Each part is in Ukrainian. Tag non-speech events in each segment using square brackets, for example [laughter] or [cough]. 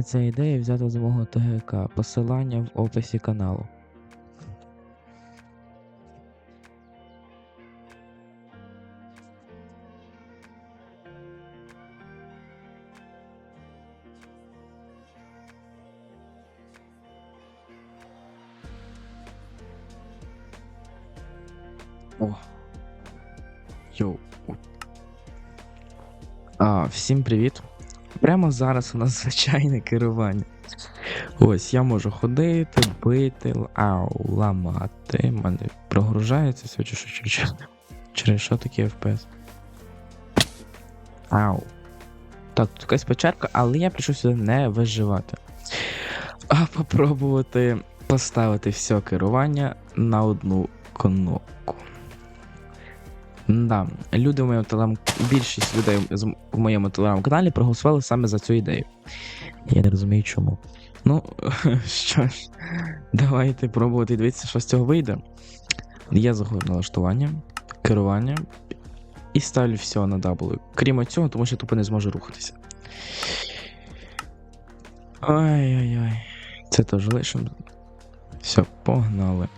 Ця ідея взята з мого ТГК. Посилання в описі каналу. О. А, всім привіт. Прямо зараз у нас [laughs] звичайне керування. Ось, я можу ходити, бити, ау, ламати. Мене прогружається все чи що через, що- через що таке FPS. Ау. Так, тут якась печерка, але я прийшов сюди не виживати. А попробувати поставити все керування на одну кнопку. Да, люди в моєму телеграм... більшість людей в моєму телеграм-каналі проголосували саме за цю ідею. Я не розумію чому. Ну, [laughs] що ж, давайте пробувати дивитися, що з цього вийде. Я заходжу налаштування, керування і ставлю все на W. Крім цього, тому що я тупо не зможу рухатися. Ой-ой-ой. Це теж лишимо. Все, погнали.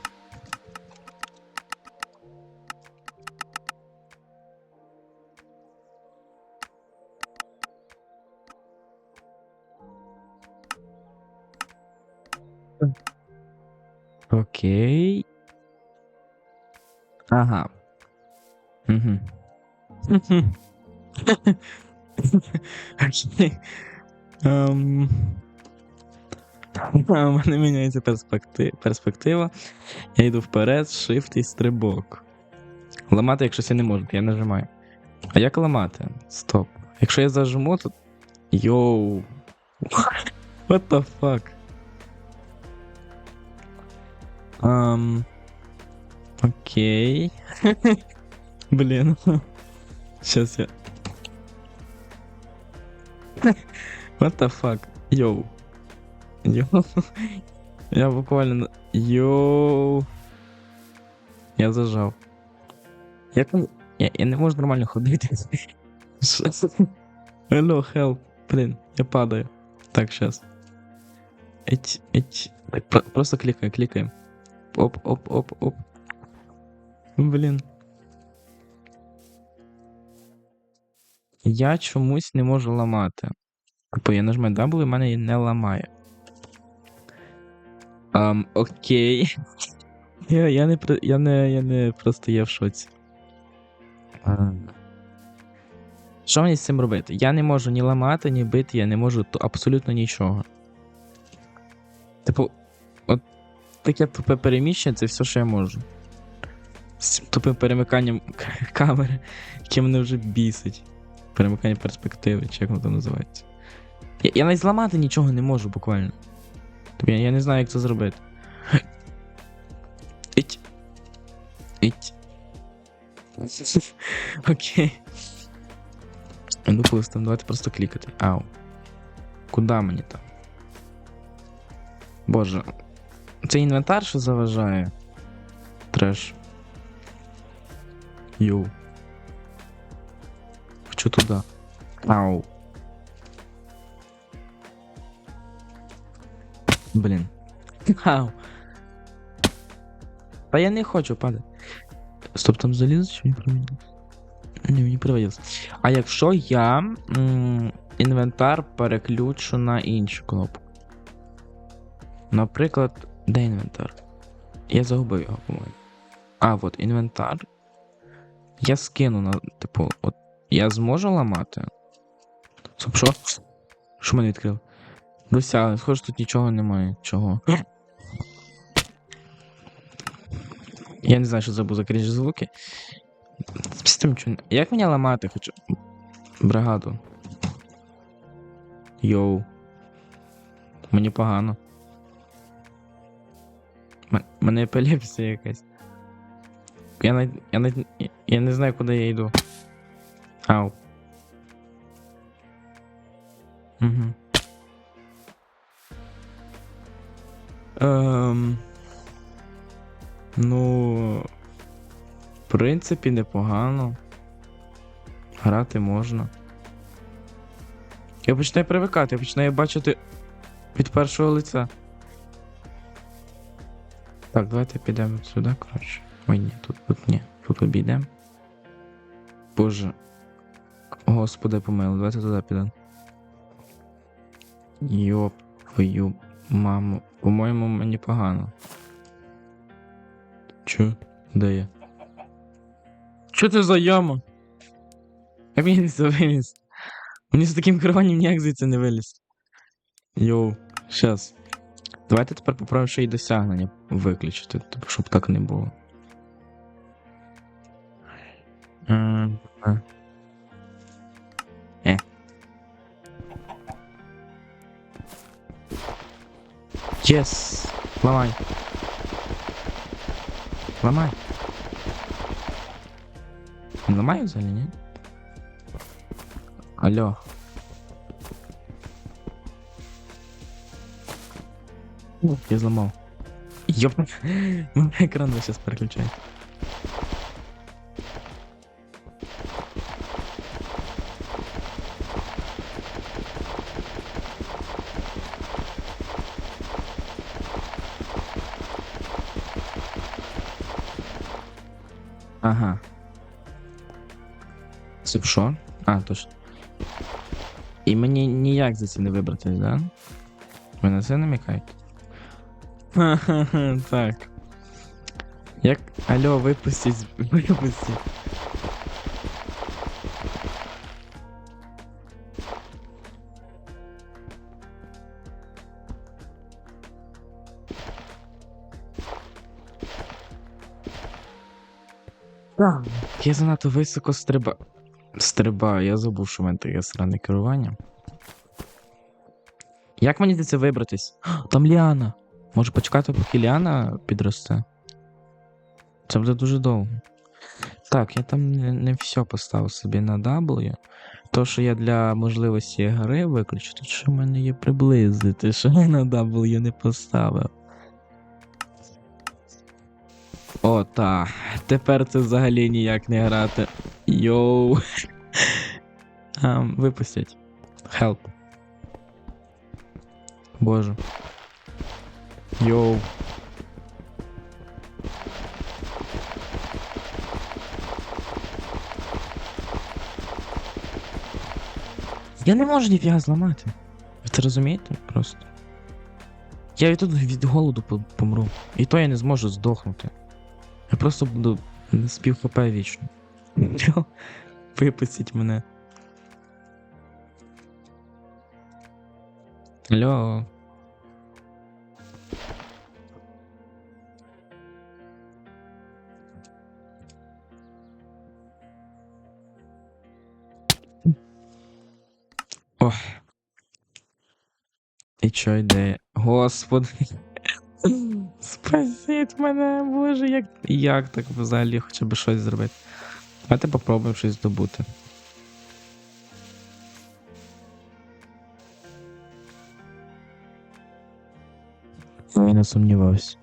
Окей. Ага. Угу. Окей. Ем. У мене міняється перспекти... перспектива. Я йду вперед, shift і стрибок. Ламати, якщо я не можу, я нажимаю. А як ламати? Стоп. Якщо я зажму, то. Йоу. What the fuck? Um, окей. [laughs] Блин. Сейчас я... What the fuck? Йоу. Йоу. Я буквально... Йоу. Я зажав. Як він... Я, я не можу нормально ходити. Hello, help. Блин, я падаю. Так, сейчас. Эть, эть. Просто кликаем, кликаем. Оп, оп, оп, оп. Блін. Я чомусь не можу ламати. Типу, я нажимаю W, і мене її не ламає. Um, окей. [laughs] Я, я, не, я, не, я не просто є в шоці. Ем. Що мені з цим робити? Я не можу ні ламати, ні бити, я не можу абсолютно нічого. Типу, от таке тупе переміщення це все, що я можу. З тупим перемиканням [laughs] камери, яке мене вже бісить. Перемикання перспективи, чи як воно там називається. Я, я навіть зламати нічого не можу буквально. Тобто я, я не знаю, як це зробити. Іть. Іть. [laughs] Окей. Ну, пустим, давайте просто клікати. Ау. Куда мені там? Боже. Це інвентар, що заважає. Треш. Йоу. Хочу туди. Ау. Блін. Ау. Та я не хочу падати. Стоп, там залізо чи мені привиділось? Ні, мені привиділось. А якщо я м, інвентар переключу на іншу кнопку? Наприклад, де інвентар? Я загубив його, по-моєму. А, от інвентар. Я скину на. Типу, от я зможу ламати? Стоп, що? Що мене відкрив? Дуся, схоже, тут нічого немає. Чого? Я не знаю, що забув за крінж звуки. З чого- Як мені ламати хочу? Бригаду. Йоу. Мені погано. М- мене епілепсія якась. Я навіть, я навіть, я не знаю, куди я йду. Ау. Угу. Ем... Ну. В принципі, непогано. Грати можна. Я починаю привикати, я починаю бачити Від першого лиця. Так, давайте підемо сюди, коротше. Ой, ні, тут, тут ні. Тут обійдемо. Боже. Господи помилуй, давайте туди підемо. Йоп твою маму. По-моєму, мені погано. Чо? Де я? Що це за яма? Мені це виліз? Мені з таким керуванням ніяк звідси не виліз. Йоу, щас. Давайте тепер попробуємо ще й досягнення виключити, типу, щоб так не було. Е. Е. Єс! Ламай. Ламай. Не ламаю взагалі, ні? Алло. О, Я зламав. Йоп. [laughs] Мене екран зараз переключає. Ага. Це що? А, точно. І мені ніяк за це не вибратись, да? Ви на це намікаєте? [laughs] Так. Як. Алло, випустіть, [laughs] випустіть. Я занадто високо стриба. Стрибаю, я забув, що в мене таке сране керування. Як мені звідси вибратись? [gasps] Там Ліана. Може почекати, поки Ліана підросте? Це буде дуже довго. Так, я там не, не все поставив собі на W. То, що я для можливості гри виключу, тут що в мене є приблизити, що я на W не поставив. О, та. Тепер це взагалі ніяк не грати. Йоу. Ам, випустять. Help. Боже. Йоу. Я не можу ніфіга зламати. Ви це розумієте? Просто. Я і тут від голоду помру. І то я не зможу здохнути. Я просто буду з хп вічно. [laughs] Випустіть мене. Алло. Чо йде? Господи. Спасіть мене, боже, як, як так взагалі хоча б щось зробити. Давайте попробуємо щось здобути. Я не сумнівався.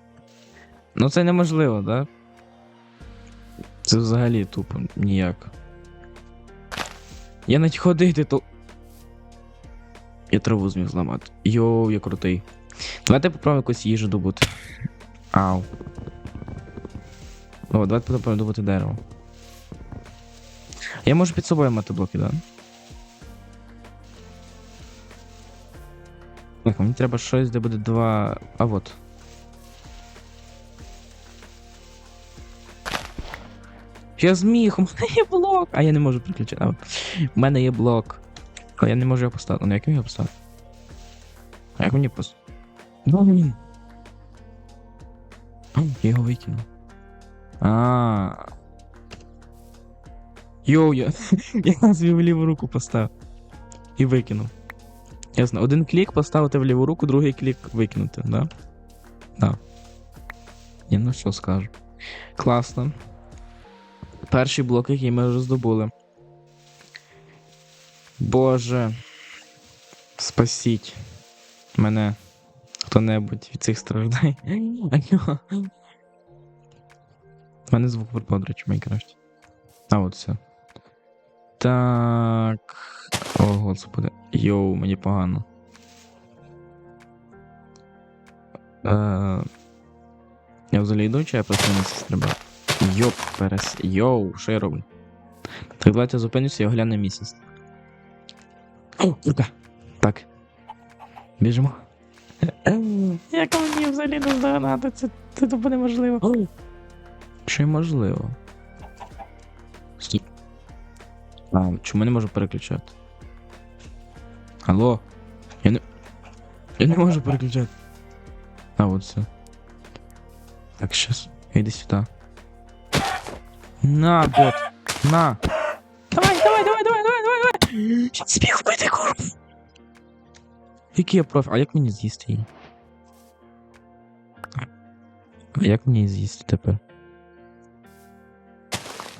Ну це неможливо, да? Це взагалі тупо ніяк. Я навіть ходити то. Я траву зміг зламати. Йоу, я крутий. Давайте попробуємо якусь їжу добути. Ау. О, давайте попробуємо добути дерево. Я можу під собою мати блоки, да? Так, мені треба щось, де буде два. А вот. Я зміг, у мене є блок. А я не можу приключити. У мене є блок. А я не можу його поставити. Ну як мені його поставити? А як мені пос. Ну він. Я його викинув. А. Йоу, я. [laughs] Я в ліву руку поставив. І викинув. Ясно. Один клік поставити в ліву руку, другий клік викинути, да? Да. Я ну що скажу. Класно. Перший блок, який ми вже здобули. Боже. Спасіть мене хто-небудь від цих страждань. [laughs] У мене звук пропав, до речі, в Майнкрафті. А, от все. Так. О, господи. Йоу, мені погано. Е, я взагалі йду, чи я просто не стрибаю? Йоп, перес. Йоу, що я роблю? Так, давайте зупинюся і огляну місяць. Рука. Так. Біжимо. Як мені взагалі не здогнати? Це, це тупо неможливо. Чи можливо? Стоп. А, чому не можу переключати? Алло? Я не. Я не можу переключати. А, от все. Так, щас. Іди сюди. На, бот. На. Давай, давай, давай, давай, давай, давай, давай. Я збіг вбити курв. Який я профі? А як мені з'їсти її? А як мені її з'їсти тепер?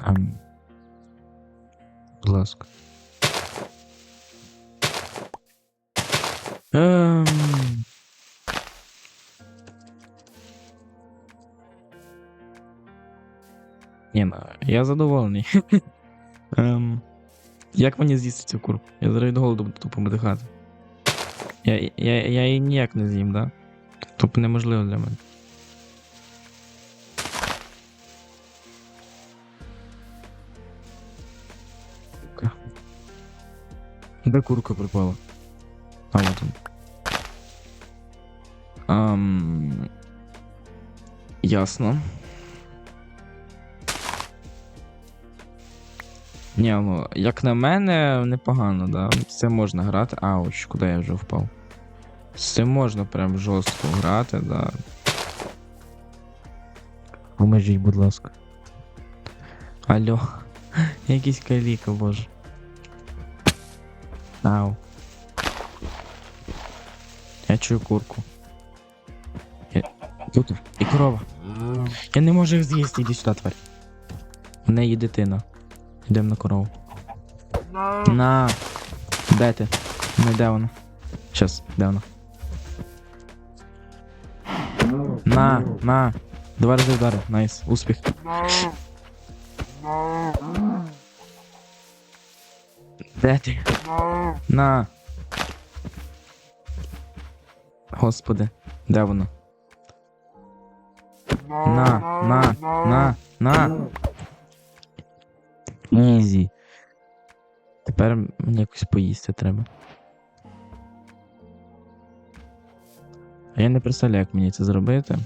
Ам. Будь ласка. Ем... Ні, ну, я задоволений. [laughs] Як мені з'їсти цю курку? Я зараз від голоду буду тупо видихати. Я, я, я її ніяк не з'їм, да? Тобто неможливо для мене. Де курка припала? А, вот он. Ам... Ясно. Ні, ну, як на мене, непогано, да. З цим можна грати. Ауч, куди я вже впав? З цим можна прям жорстко грати, да. Поможіть, будь ласка. Алло. [laughs] Якийсь каліка, боже. Ау. Я чую курку. Я... Тут і корова. Я не можу їх з'їсти, іди сюди, тварь. В неї дитина. Йдемо на корову. На. Де ти? Не де вона? Щас, де вона? На, на. Два рази вдари. Найс. Успіх. Де ти? На. Господи, де воно? На, на, на, на. Ізі. Тепер мені якось поїсти треба. А я не представляю, як мені це зробити.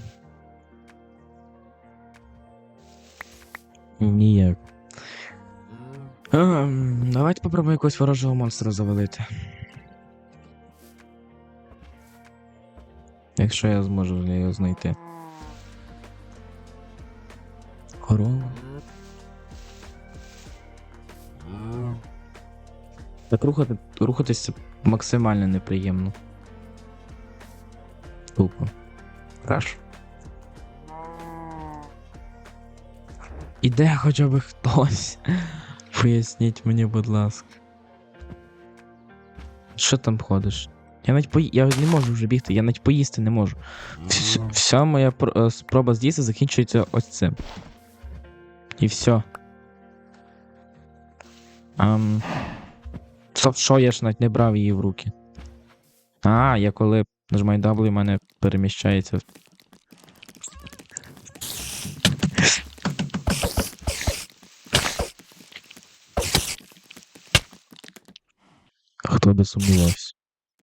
Ніяк. Ем, давайте попробуємо якогось ворожого монстра завалити. Якщо я зможу його знайти. Корова. Так рухати, рухатися максимально неприємно. Тупо. Хорошо. Іде хоча б хтось. [laughs] Поясніть мені, будь ласка. Що там ходиш? Я навіть пої... Я не можу вже бігти, я навіть поїсти не можу. Вс- Вся моя е, спроба з'їсти закінчується ось цим. І все. Ам... Стоп, що я ж навіть не брав її в руки. А, я коли нажимаю W, в мене переміщається. Хто би сумнівався.